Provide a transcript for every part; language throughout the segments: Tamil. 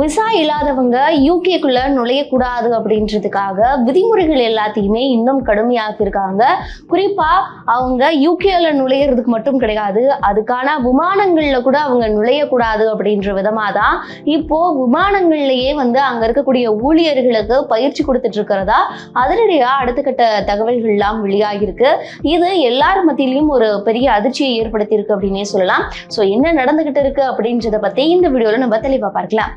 விசா இல்லாதவங்க யூகேக்குள்ள நுழையக்கூடாது அப்படின்றதுக்காக விதிமுறைகள் எல்லாத்தையுமே இன்னும் கடுமையாக்கியிருக்காங்க. குறிப்பா அவங்க யூகேல நுழையிறதுக்கு மட்டும் கிடையாது அதுக்கான விமானங்கள்ல கூட அவங்க நுழையக்கூடாது அப்படின்ற விதமா தான் இப்போ விமானங்கள்லயே வந்து அங்க இருக்கக்கூடிய ஊழியர்களுக்கு பயிற்சி கொடுத்துட்டு இருக்கிறதா அதனுடைய அடுத்த கட்ட தகவல்கள்லாம் வெளியாகிருக்கு இது எல்லார் மத்தியிலையும் ஒரு பெரிய அதிர்ச்சியை ஏற்படுத்தியிருக்கு அப்படின்னே சொல்லலாம். ஸோ என்ன நடந்துகிட்டு இருக்கு அப்படின்றத பத்தி இந்த வீடியோல நம்ம தெளிவா பார்க்கலாம்.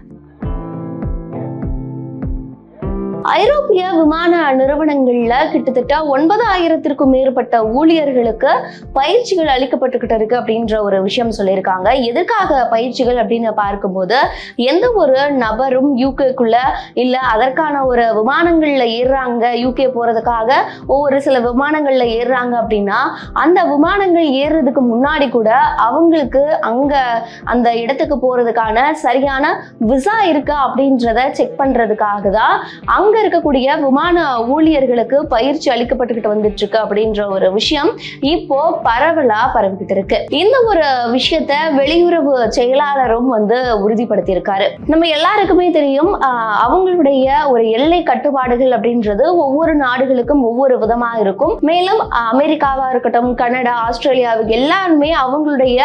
ஐரோப்பிய விமான நிறுவனங்கள்ல கிட்டத்தட்ட ஒன்பதாயிரத்திற்கும் மேற்பட்ட ஊழியர்களுக்கு பயிற்சிகள் அளிக்கப்பட்டுக்கிட்டு இருக்கு அப்படின்ற ஒரு விஷயம் சொல்லியிருக்காங்க. எதற்காக பயிற்சிகள் அப்படின்னு பார்க்கும்போது எந்த ஒரு நபரும் யூகேக்குள்ள இல்ல அதற்கான ஒரு விமானங்கள்ல ஏறுறாங்க யூகே போறதுக்காக ஒவ்வொரு சில விமானங்கள்ல ஏறுறாங்க அப்படின்னா அந்த விமானங்கள் ஏறுறதுக்கு முன்னாடி கூட அவங்களுக்கு அங்க அந்த இடத்துக்கு போறதுக்கான சரியான விசா இருக்கா அப்படின்றத செக் பண்றதுக்காக தான் அங்க இருக்கக்கூடிய விமான ஊழியர்களுக்கு பயிற்சி அளிக்கப்பட்டுக்கிட்டு வந்துட்டு இருக்கு அப்படின்ற ஒரு விஷயம் இப்போ பரவலா பரவிக்கிட்டு இருக்கு இந்த ஒரு விஷயத்த வெளியுறவு செயலாளரும் வந்து உறுதிப்படுத்தி இருக்காரு நம்ம எல்லாருக்குமே தெரியும் அவங்களுடைய ஒரு எல்லை கட்டுப்பாடுகள் அப்படின்றது ஒவ்வொரு நாடுகளுக்கும் ஒவ்வொரு விதமா இருக்கும். மேலும் அமெரிக்காவா இருக்கட்டும் கனடா ஆஸ்திரேலியாவுக்கு எல்லாருமே அவங்களுடைய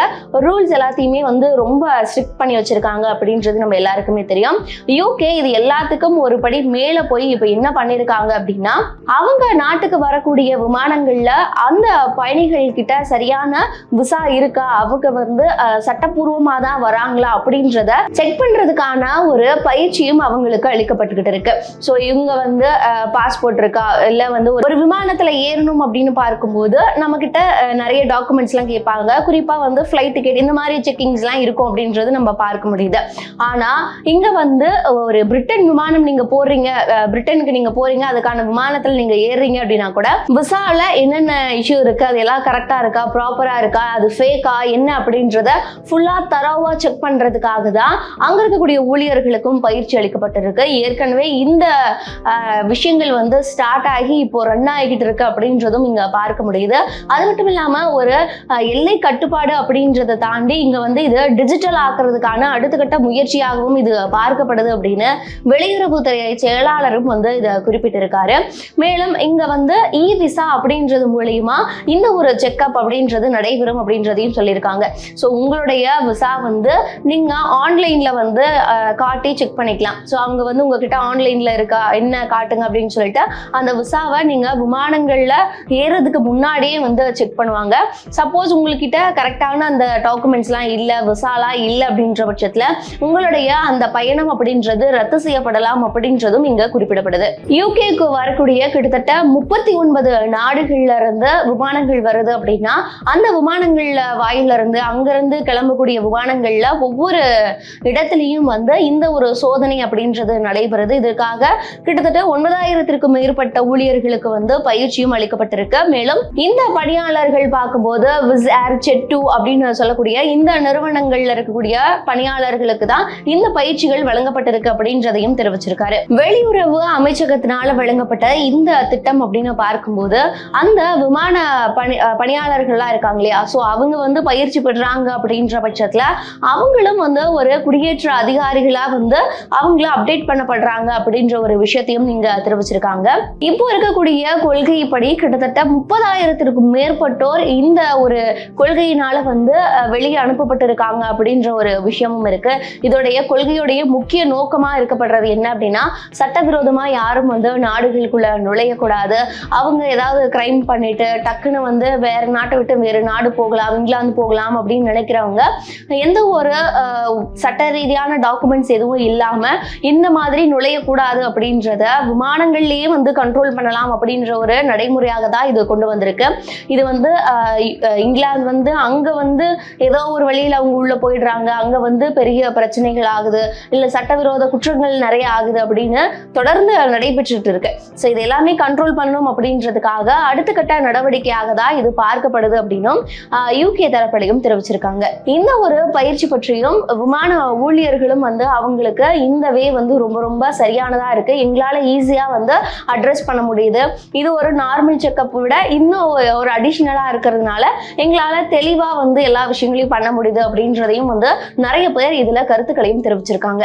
ரூல்ஸ் எல்லாத்தையுமே வந்து ரொம்ப ஸ்ட்ரிக்ட் பண்ணி வச்சிருக்காங்க அப்படின்றது நம்ம எல்லாருக்குமே தெரியும். யூகே இது எல்லாத்துக்கும் ஒரு படி மேல போய் இப்ப என்ன பண்ணிருக்காங்க அப்படின்னா அவங்க நாட்டுக்கு வரக்கூடிய விமானங்கள்ல அந்த பயணிகள் கிட்ட சரியான விசா இருக்கா? அவங்க வந்து அஹ், சட்டப்பூர்வமா தான் வராங்களா அப்படின்றத செக் பண்றதுக்கான ஒரு பயிற்சியும் அவங்களுக்கு அளிக்கப்பட்டுக்கிட்டு இருக்கு. ஸோ இவங்க வந்து பாஸ்போர்ட் இருக்கா? இல்ல வந்து ஒரு விமானத்துல ஏறணும் அப்படின்னு பார்க்கும்போது நம்ம கிட்ட நிறைய டாக்குமெண்ட்ஸ் எல்லாம் கேட்பாங்க. குறிப்பா வந்து ஃபிளைட் டிக்கெட் இந்த மாதிரி செக்கிங்ஸ் எல்லாம் இருக்கும் அப்படின்றது நம்ம பார்க்க முடியுது. ஆனா இங்க வந்து ஒரு பிரிட்டன் விமானம் நீங்க போடுறீங்க பிரிட்டனுக்கு நீங்க போறீங்க அதுக்கான விமானத்துல நீங்க ஏறுறீங்க அப்படின்னா கூட விசால என்னென்ன இஷ்யூ இருக்கு அது எல்லாம் கரெக்டா இருக்கா ப்ராப்பரா இருக்கா அது ஃபேக்கா என்ன அப்படின்றத ஃபுல்லா தரவா செக் பண்றதுக்காக தான் அங்க இருக்கக்கூடிய ஊழியர்களுக்கும் பயிற்சி அளிக்கப்பட்டிருக்கு. ஏற்கனவே இந்த விஷயங்கள் வந்து ஸ்டார்ட் ஆகி இப்போ ரன் ஆகிட்டு இருக்கு அப்படின்றதும் இங்க பார்க்க முடியுது. அது மட்டும் இல்லாம ஒரு எல்லை கட்டுப்பாடு அப்படின்றத தாண்டி இங்க வந்து இது டிஜிட்டல் ஆக்குறதுக்கான அடுத்த கட்ட முயற்சியாகவும் இது பார்க்கப்படுது அப்படின்னு வெளியுறவுத்துறை செயலாளரும் வந்து இதை குறிப்பிட்டிருக்காரு. மேலும் இங்க வந்து இ விசா அப்படின்றது மூலியமா இந்த ஒரு செக்அப் அப்படின்றது நடைபெறும் அப்படின்றதையும் சொல்லியிருக்காங்க. ஸோ உங்களுடைய விசா வந்து நீங்க ஆன்லைன்ல வந்து காட்டி செக் பண்ணிக்கலாம். ஸோ அவங்க வந்து உங்ககிட்ட ஆன்லைன்ல இருக்கா என்ன காட்டுங்க அப்படின்னு சொல்லிட்டு அந்த விசாவை நீங்க விமானங்கள்ல ஏறதுக்கு முன்னாடியே வந்து செக் பண்ணுவாங்க. சப்போஸ் உங்ககிட்ட கரெக்டான அந்த டாக்குமெண்ட்ஸ்லாம் இல்லை விசாலாம் இல்லை அப்படின்ற பட்சத்தில் உங்களுடைய அந்த பயணம் அப்படின்றது ரத்து செய்யப்படலாம் அப்படின்றதும் இங்க குறிப்பிடப்படுது. யூகேக்கு வரக்கூடிய கிட்டத்தட்ட முப்பத்தி ஒன்பது நாடுகள்ல இருந்து விமானங்கள் வருது அப்படின்னா அந்த விமானங்கள்ல வாயில இருந்து அங்கிருந்து கிளம்பக்கூடிய விமானங்கள்ல ஒவ்வொரு இடத்துலையும் வந்து இந்த ஒரு சோதனை அப்படின்றது நடைபெறுது. இதற்காக கிட்டத்தட்ட ஒன்பதாயிரத்திற்கும் மேற்பட்ட ஊழியர்களுக்கு வந்து பயிற்சியும் அளிக்கப்பட்டிருக்கு. மேலும் இந்த பணியாளர்கள் பார்க்கும்போது விஸ் ஏர் செட்டு அப்படின்னு சொல்லக்கூடிய இந்த நிறுவனங்கள்ல இருக்கக்கூடிய பணியாளர்களுக்கு தான் இந்த பயிற்சிகள் வழங்கப்பட்டிருக்கு அப்படின்றதையும் தெரிவிச்சிருக்காரு. வெளியுறவு அமைச்சகத்தினால வழங்கப்பட்ட இந்த திட்டம் அப்படின்னு பார்க்கும்போது அந்த விமான பணி பணியாளர்கள்லாம் இருக்காங்க இல்லையா? ஸோ அவங்க வந்து பயிற்சி பெறுறாங்க அப்படின்ற பட்சத்துல அவங்களும் வந்து ஒரு குடியேற்ற அதிகாரிகளா வந்து அவங்கள அப்டேட் பண்ணப்படுறாங்க அப்படின்ற ஒரு விஷயத்தையும் நீங்க தெரிவிச்சிருக்காங்க. இப்போ இருக்கக்கூடிய கொள்கைப்படி கிட்டத்தட்ட முப்பதாயிரத்திற்கும் மேற்பட்டோர் இந்த ஒரு கொள்கையினால வந்து வெளியே அனுப்பப்பட்டிருக்காங்க அப்படின்ற ஒரு விஷயமும் இருக்கு. இதோடைய கொள்கையுடைய முக்கிய நோக்கமா இருக்கப்படுறது என்ன அப்படின்னா சட்டவிரோதமா யாரும் வந்து நாடுகளுக்குள்ள நுழையக்கூடாது. அவங்க ஏதாவது கிரைம் பண்ணிட்டு டக்குன்னு வந்து வேற நாட்டை விட்டு வேறு நாடு போகலாம் இங்கிலாந்து போகலாம் அப்படின்னு நினைக்கிறவங்க எந்த ஒரு சட்ட ரீதியான டாக்குமெண்ட்ஸ் எதுவும் இல்லாம இந்த மாதிரி நுழையக்கூடாது அப்படின்றத விமானங்கள்லயே வந்து கண்ட்ரோல் பண்ணலாம் அப்படின்ற ஒரு நடைமுறையாக தான் இது கொண்டு வந்திருக்கு. இது வந்து இங்கிலாந்து வந்து அங்க வந்து ஏதோ ஒரு வழியில அவங்க உள்ள போயிடுறாங்க. அங்க வந்து பெரிய பிரச்சனைகள் ஆகுது. இல்ல சட்டவிரோத குற்றங்கள் நிறைய ஆகுது அப்படின்னு தொடர்ந்து நடைபெற்றுட்டு இருக்கு. ஸோ இது எல்லாமே கண்ட்ரோல் பண்ணணும் அப்படின்றதுக்காக அடுத்த கட்ட நடவடிக்கையாக தான் இது பார்க்கப்படுது அப்படின்னும் யூகே தரப்படையும் தெரிவிச்சிருக்காங்க. இந்த ஒரு பயிற்சி பற்றியும் விமான ஊழியர்களும் வந்து அவங்களுக்கு இந்த வே வந்து ரொம்ப ரொம்ப சரியானதா இருக்கு. எங்களால ஈஸியா வந்து அட்ரஸ் பண்ண முடியுது. இது ஒரு நார்மல் செக்கப் விட இன்னும் ஒரு- ஒரு அடிஷ்னலா இருக்கிறதுனால எங்களால தெளிவா வந்து எல்லா விஷயங்களையும் பண்ண முடியுது அப்படின்றதையும் வந்து நிறைய பேர் இதுல கருத்துக்களையும் தெரிவிச்சிருக்காங்க.